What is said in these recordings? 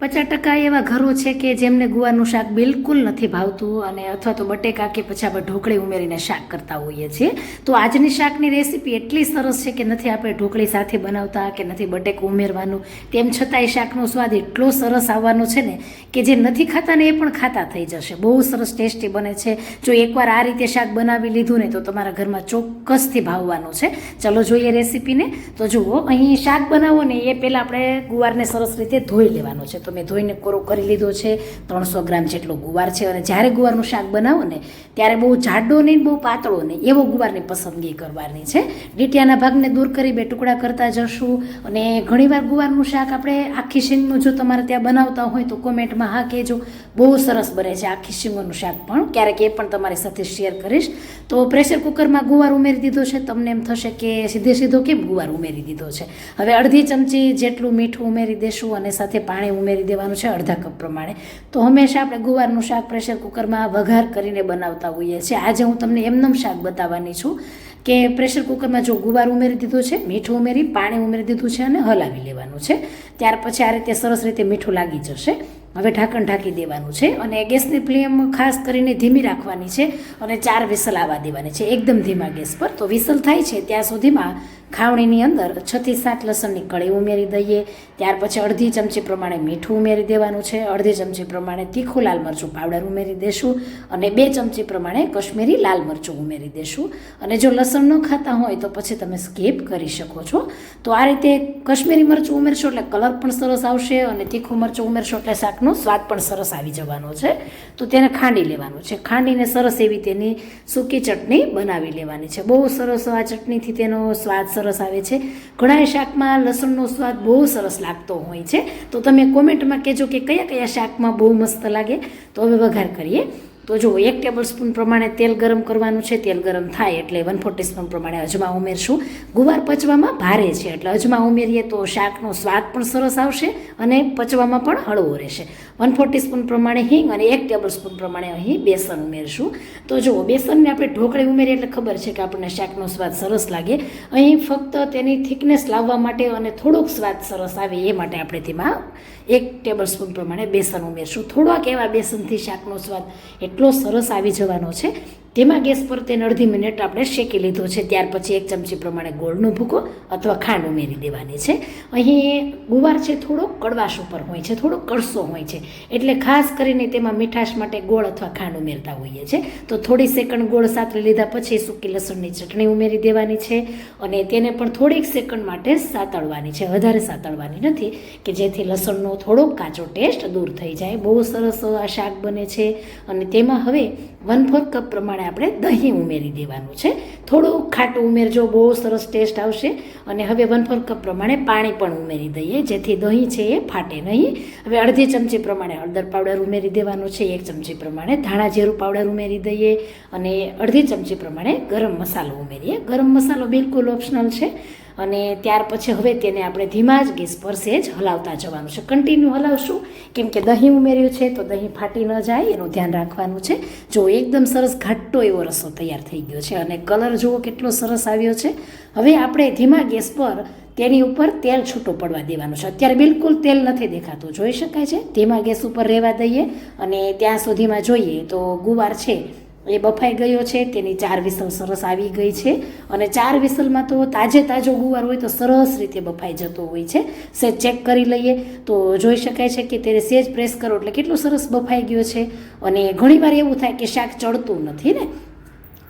પચાસ ટકા એવા ઘરો છે કે જેમને ગુવારનું શાક બિલકુલ નથી ભાવતું અને અથવા તો બટેકા કે પછી આપણે ઢોકળી ઉમેરીને શાક કરતા હોઈએ છીએ. તો આજની શાકની રેસીપી એટલી સરસ છે કે નથી આપણે ઢોકળી સાથે બનાવતા કે નથી બટેકું ઉમેરવાનું. તેમ છતાં એ શાકનો સ્વાદ એટલો સરસ આવવાનો છે ને કે જે નથી ખાતા ને એ પણ ખાતા થઈ જશે. બહુ સરસ ટેસ્ટી બને છે. જો એકવાર આ રીતે શાક બનાવી લીધું ને તો તમારા ઘરમાં ચોક્કસથી ભાવવાનું છે. ચલો જોઈએ રેસીપીને. તો જુઓ, અહીં શાક બનાવો ને એ પહેલાં આપણે ગુવારને સરસ રીતે ધોઈ લેવાનો છે. તો મેં ધોઈને કોરો કરી લીધો છે, ત્રણસો ગ્રામ જેટલો ગુવાર છે. અને જ્યારે ગુવારનું શાક બનાવો ને, ત્યારે બહુ જાડો નહીં, બહુ પાતળો નહીં, એવો ગુવારની પસંદગી કરવાની છે. ડીટિયાના ભાગને દૂર કરી બે ટુકડા કરતા જશું. અને ઘણીવાર ગુવારનું શાક આપણે આખી શીંગનું જો તમારે ત્યાં બનાવતા હોય તો કોમેન્ટમાં હા કહેજો. બહુ સરસ બને છે આખી શીંગોનું શાક પણ. ક્યારેક એ પણ તમારી સાથે શેર કરીશ. તો પ્રેશર કુકરમાં ગુવાર ઉમેરી દીધો છે. તમને એમ થશે કે સીધે સીધો કેમ ગુવાર ઉમેરી દીધો છે? હવે અડધી ચમચી જેટલું મીઠું ઉમેરી દેશું અને સાથે પાણી ઉમેરી દેવાનું છે અડધા કપ પ્રમાણે. તો હંમેશા આપણે ગુવારનું શાક પ્રેશર કુકરમાં વઘાર કરીને બનાવતા હોઈએ છીએ. આજે હું તમને એમનેમ શાક બતાવવાની છું કે પ્રેશર કુકરમાં જો ગુવાર ઉમેરી દીધું છે, મીઠું ઉમેરી, પાણી ઉમેરી દીધું છે અને હલાવી લેવાનું છે. ત્યાર પછી આ રીતે સરસ રીતે મીઠું લાગી જશે. હવે ઢાંકણ ઢાંકી દેવાનું છે અને ગેસની ફ્લેમ ખાસ કરીને ધીમી રાખવાની છે અને ચાર વિસલ આવવા દેવાની છે, એકદમ ધીમા ગેસ પર. તો વિસલ થાય છે ત્યાં સુધીમાં ખાવણીની અંદર છથી સાત લસણની કળી ઉમેરી દઈએ. ત્યાર પછી અડધી ચમચી પ્રમાણે મીઠું ઉમેરી દેવાનું છે. અડધી ચમચી પ્રમાણે તીખું લાલ મરચું પાવડર ઉમેરી દેશું અને બે ચમચી પ્રમાણે કશ્મીરી લાલ મરચું ઉમેરી દેશું. અને જો લસણ ન ખાતા હોય તો પછી તમે સ્કીપ કરી શકો છો. તો આ રીતે કશ્મીરી મરચું ઉમેરશો એટલે કલર પણ સરસ આવશે અને તીખું મરચું ઉમેરશો એટલે શાકનો સ્વાદ પણ સરસ આવી જવાનો છે. તો તેને ખાંડી લેવાનું છે. ખાંડીને સરસ એવી તેની સૂકી ચટણી બનાવી લેવાની છે. બહુ સરસ આ ચટણીથી તેનો સ્વાદ સરસ આવે છે. ઘણા શાકમાં લસણનો સ્વાદ બહુ સરસ લાગતો હોય છે. તો તમે કોમેન્ટમાં કહેજો કે કયા કયા શાકમાં બહુ મસ્ત લાગે. તો હવે વઘાર કરીએ. તો જો એક ટેબલ સ્પૂન પ્રમાણે તેલ ગરમ કરવાનું છે, તેલ ગરમ થાય એટલે વન ફોર્ટી સ્પૂન પ્રમાણે અજમા ઉમેરશું. ગુવાર પચવામાં ભારે છે, એટલે અજમા ઉમેરીએ તો શાકનો સ્વાદ પણ સરસ આવશે અને પચવામાં પણ હળવો રહેશે. વન ફોર્ટી સ્પૂન પ્રમાણે હિંગ અને એક ટેબલ સ્પૂન પ્રમાણે અહીં બેસન ઉમેરશું. તો જુઓ, બેસનને આપણે ઢોકળી ઉમેરીએ એટલે ખબર છે કે આપણને શાકનો સ્વાદ સરસ લાગે. અહીં ફક્ત તેની થિકનેસ લાવવા માટે અને થોડોક સ્વાદ સરસ આવે એ માટે આપણે તેમાં એક ટેબલ સ્પૂન પ્રમાણે બેસન ઉમેરશું. થોડાક એવા બેસનથી શાકનો સ્વાદ એટલો સરસ આવી જવાનો છે તેમાં ગેસ પર તેને અડધી મિનિટ આપણે શેકી લીધો છે. ત્યાર પછી એક ચમચી પ્રમાણે ગોળનો ભૂકો અથવા ખાંડ ઉમેરી દેવાની છે. અહીં ગુવાર છે થોડો, કડવાશ ઉપર હોય છે, થોડો કડસો હોય છે. એટલે ખાસ કરીને તેમાં મીઠાશ માટે ગોળ અથવા ખાંડ ઉમેરતા હોઈએ છીએ તો થોડી સેકન્ડ ગોળ સાતરી લીધા પછી સૂકી લસણની ચટણી ઉમેરી દેવાની છે અને તેને પણ થોડીક સેકન્ડ માટે સાતળવાની છે. વધારે સાતળવાની નથી કે જેથી લસણનો થોડોક કાચો ટેસ્ટ દૂર થઈ જાય. બહુ સરસ આ શાક બને છે અને તેમાં હવે વન ફોર કપ પ્રમાણે આપણે દહીં ઉમેરી દેવાનું છે. થોડું ખાટું ઉમેરજો, બહુ સરસ ટેસ્ટ આવશે. અને હવે વન ફોર કપ પ્રમાણે પાણી પણ ઉમેરી દઈએ, જેથી દહીં છે એ ફાટે નહીં. હવે અડધી ચમચી પ્રમાણે હળદર પાવડર ઉમેરી દેવાનું છે, એક ચમચી પ્રમાણે ધાણા જીરું પાવડર ઉમેરી દઈએ અને અડધી ચમચી પ્રમાણે ગરમ મસાલો ઉમેરીએ. ગરમ મસાલો બિલકુલ ઓપ્શનલ છે. અને ત્યાર પછી હવે તેને આપણે ધીમા જ ગેસ પર સેજ હલાવતા જવાનું છે. કન્ટિન્યુ હલાવશું. કેમ કે દહીં ઉમેર્યું છે તો દહીં ફાટી ન જાય, એનું ધ્યાન રાખવાનું છે. જો એકદમ સરસ ઘાટો એવો રસો તૈયાર થઈ ગયો છે અને કલર જુઓ કેટલો સરસ આવ્યો છે. હવે આપણે ધીમા ગેસ પર તેની ઉપર તેલ છૂટો પડવા દેવાનું છે. અત્યારે બિલકુલ તેલ નથી દેખાતું. જોઈ શકાય છે? ધીમા ગેસ ઉપર રહેવા દઈએ અને ત્યાં સુધીમાં જોઈએ તો ગુવાર છે. એ બફાઈ ગયો છે, તેની ચાર વિસલ સરસ આવી ગઈ છે અને ચાર વિસલમાં તો તાજે તાજો ગુવાર હોય તો સરસ રીતે બફાઈ જતો હોય છે. સેજ ચેક કરી લઈએ તો જોઈ શકાય છે કે તેને સેજ પ્રેસ કરો એટલે કેટલો સરસ બફાઈ ગયો છે અને ઘણીવાર એવું થાય કે શાક ચડતું નથી ને?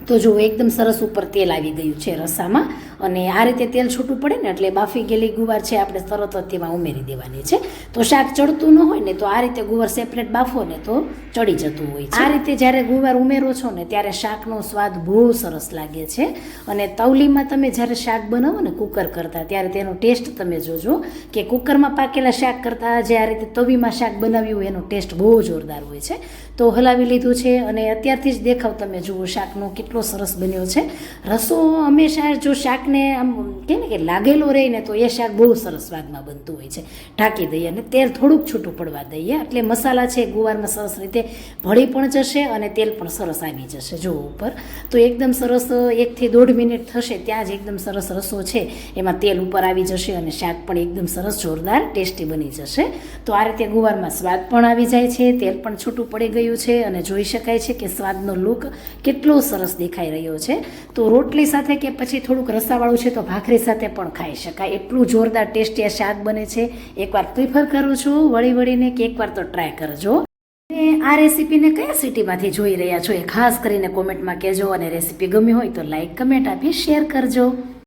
તો જુઓ, એકદમ સરસ ઉપર તેલ આવી ગયું છે રસામાં. અને આ રીતે તેલ છૂટું પડે ને એટલે બાફી ગયેલી ગુવાર છે આપણે તરત જ તેમાં ઉમેરી દેવાની છે. તો શાક ચડતું ન હોય ને તો આ રીતે ગુવાર સેપરેટ બાફો ને તો ચડી જતું હોય છે. આ રીતે જ્યારે ગુવાર ઉમેરો છો ને ત્યારે શાકનો સ્વાદ બહુ સરસ લાગે છે. અને તવલીમાં તમે જ્યારે શાક બનાવો ને કુકર કરતાં ત્યારે તેનો ટેસ્ટ તમે જોજો કે કુકરમાં પાકેલા શાક કરતાં જે આ રીતે તવીમાં શાક બનાવ્યું એનો ટેસ્ટ બહુ જોરદાર હોય છે. તો હલાવી લીધું છે અને અત્યારથી જ દેખાવ તમે જુઓ શાકનો કેટલો સરસ બન્યો છે. રસો હંમેશા જો શાકની શાકને આમ કે ને કે લાગેલો રહે ને તો એ શાક બહુ સરસ સ્વાદમાં બનતું હોય છે. ઢાંકી દઈએ અને તેલ થોડુંક છૂટું પડવા દઈએ. એટલે મસાલા છે ગુવારમાં સરસ રીતે ભળી પણ જશે અને તેલ પણ સરસ આવી જશે. જો ઉપર. તો એકદમ સરસ એકથી દોઢ મિનિટ થશે ત્યાં જ એકદમ સરસ રસો છે. એમાં તેલ ઉપર આવી જશે અને શાક પણ એકદમ સરસ જોરદાર ટેસ્ટી બની જશે. તો આ રીતે ગુવારમાં સ્વાદ પણ આવી જાય છે. તેલ પણ છૂટું પડી ગયું છે અને જોઈ શકાય છે કે સ્વાદનો લુક કેટલો સરસ દેખાઈ રહ્યો છે. તો રોટલી સાથે કે પછી થોડુંક રસાવાળું છે તો ભાખરી સાથે પણ ખાઈ શકાય. એટલું જોરદાર ટેસ્ટી આ શાક બને છે. એકવાર પ્રિફર કરું છું, વળી વળીને કે એકવાર તો ટ્રાય કરજો. અને આ રેસીપીને કયા સિટીમાંથી જોઈ રહ્યા છો એ ખાસ કરીને કોમેન્ટમાં કહેજો. અને રેસીપી ગમી હોય તો લાઇક કમેન્ટ આપી શેર કરજો.